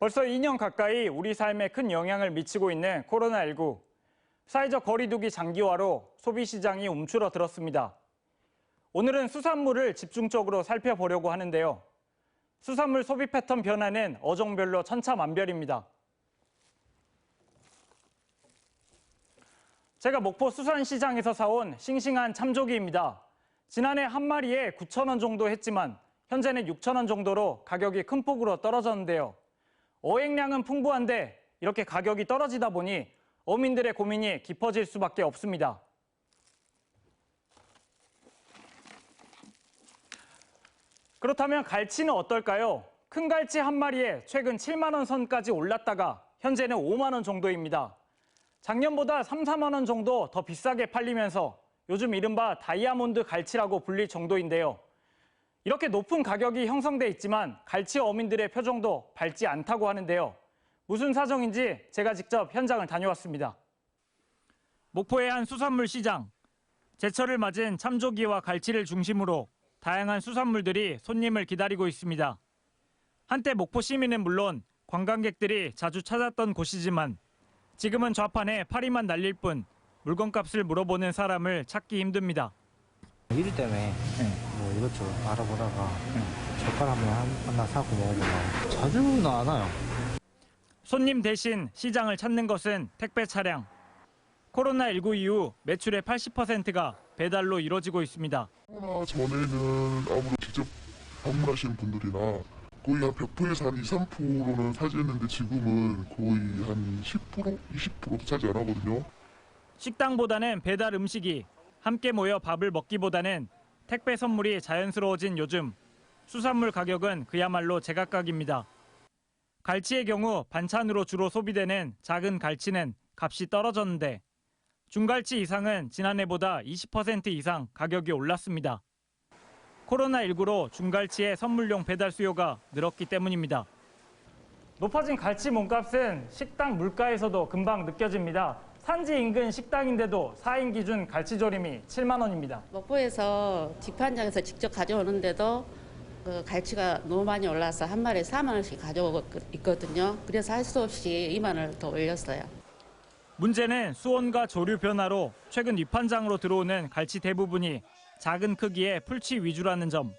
벌써 2년 가까이 우리 삶에 큰 영향을 미치고 있는 코로나19. 사회적 거리두기 장기화로 소비 시장이 움츠러들었습니다. 오늘은 수산물을 집중적으로 살펴보려고 하는데요. 수산물 소비 패턴 변화는 어종별로 천차만별입니다. 제가 목포 수산시장에서 사온 싱싱한 참조기입니다. 지난해 한 마리에 9,000원 정도 했지만 현재는 6,000원 정도로 가격이 큰 폭으로 떨어졌는데요. 어획량은 풍부한데 이렇게 가격이 떨어지다 보니 어민들의 고민이 깊어질 수밖에 없습니다. 그렇다면 갈치는 어떨까요? 큰 갈치 한 마리에 최근 7만 원 선까지 올랐다가 현재는 5만 원 정도입니다. 작년보다 3, 4만 원 정도 더 비싸게 팔리면서 요즘 이른바 다이아몬드 갈치라고 불릴 정도인데요. 이렇게 높은 가격이 형성돼 있지만 갈치 어민들의 표정도 밝지 않다고 하는데요. 무슨 사정인지 제가 직접 현장을 다녀왔습니다. 목포의 한 수산물 시장. 제철을 맞은 참조기와 갈치를 중심으로 다양한 수산물들이 손님을 기다리고 있습니다. 한때 목포 시민은 물론 관광객들이 자주 찾았던 곳이지만 지금은 좌판에 파리만 날릴 뿐 물건값을 물어보는 사람을 찾기 힘듭니다. 일 때문에 뭐 이것저것 알아보다가 젓갈 한번 한- 하나 사고 먹어보고 자주는 안 와요. 손님 대신 시장을 찾는 것은 택배 차량. 코로나19 이후 매출의 80%가 배달로 이루어지고 있습니다. 코로나 전에는 아무래도 직접 방문하시는 분들이나 거의 한 100%에서 한 2, 3%는 차지했는데 지금은 거의 한 10%, 20%도 차지 안 하거든요. 식당보다는 배달 음식이 함께 모여 밥을 먹기보다는 택배 선물이 자연스러워진 요즘 수산물 가격은 그야말로 제각각입니다. 갈치의 경우 반찬으로 주로 소비되는 작은 갈치는 값이 떨어졌는데 중갈치 이상은 지난해보다 20% 이상 가격이 올랐습니다. 코로나19로 중갈치의 선물용 배달 수요가 늘었기 때문입니다. 높아진 갈치 몸값은 식당 물가에서도 금방 느껴집니다. 산지 인근 식당인데도 4인 기준 갈치조림이 7만 원입니다. 목포에서 직판장에서 직접 가져오는데도 그 갈치가 너무 많이 올라서 한 마리에 4만 원씩 가져오고 있거든요. 그래서 할 수 없이 2만 원을 더 올렸어요. 문제는 수온과 조류 변화로 최근 위판장으로 들어오는 갈치 대부분이 작은 크기의 풀치 위주라는 점.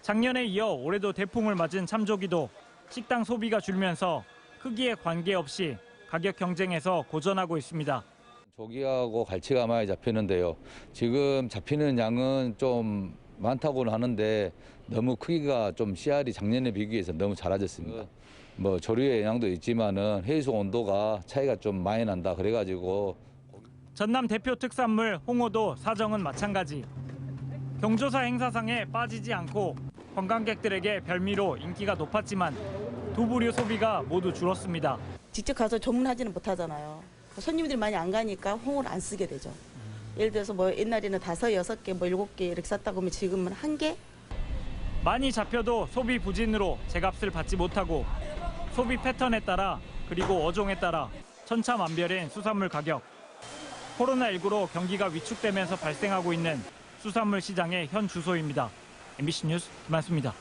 작년에 이어 올해도 대풍을 맞은 참조기도 식당 소비가 줄면서 크기에 관계없이 가격 경쟁에서 고전하고 있습니다. 조기하고 갈치가 많이 잡히는데요. 지금 잡히는 양은 좀 많다고는 하는데 너무 크기가 좀 씨알이 작년에 비교해서 너무 작아졌습니다. 뭐 조류의 영향도 있지만은 해수 온도가 차이가 좀 많이 난다 그래가지고 전남 대표 특산물 홍어도 사정은 마찬가지. 경조사 행사상에 빠지지 않고 관광객들에게 별미로 인기가 높았지만 두 부류 소비가 모두 줄었습니다. 직접 가서 주문하지는 못하잖아요. 손님들이 많이 안 가니까 홍어를 안 쓰게 되죠. 예를 들어서 뭐 옛날에는 다섯, 여섯 개, 뭐 일곱 개 이렇게 샀다고 하면 지금은 한 개? 많이 잡혀도 소비 부진으로 제값을 받지 못하고 소비 패턴에 따라 그리고 어종에 따라 천차만별인 수산물 가격. 코로나19로 경기가 위축되면서 발생하고 있는 수산물 시장의 현 주소입니다. MBC 뉴스 김한수입니다.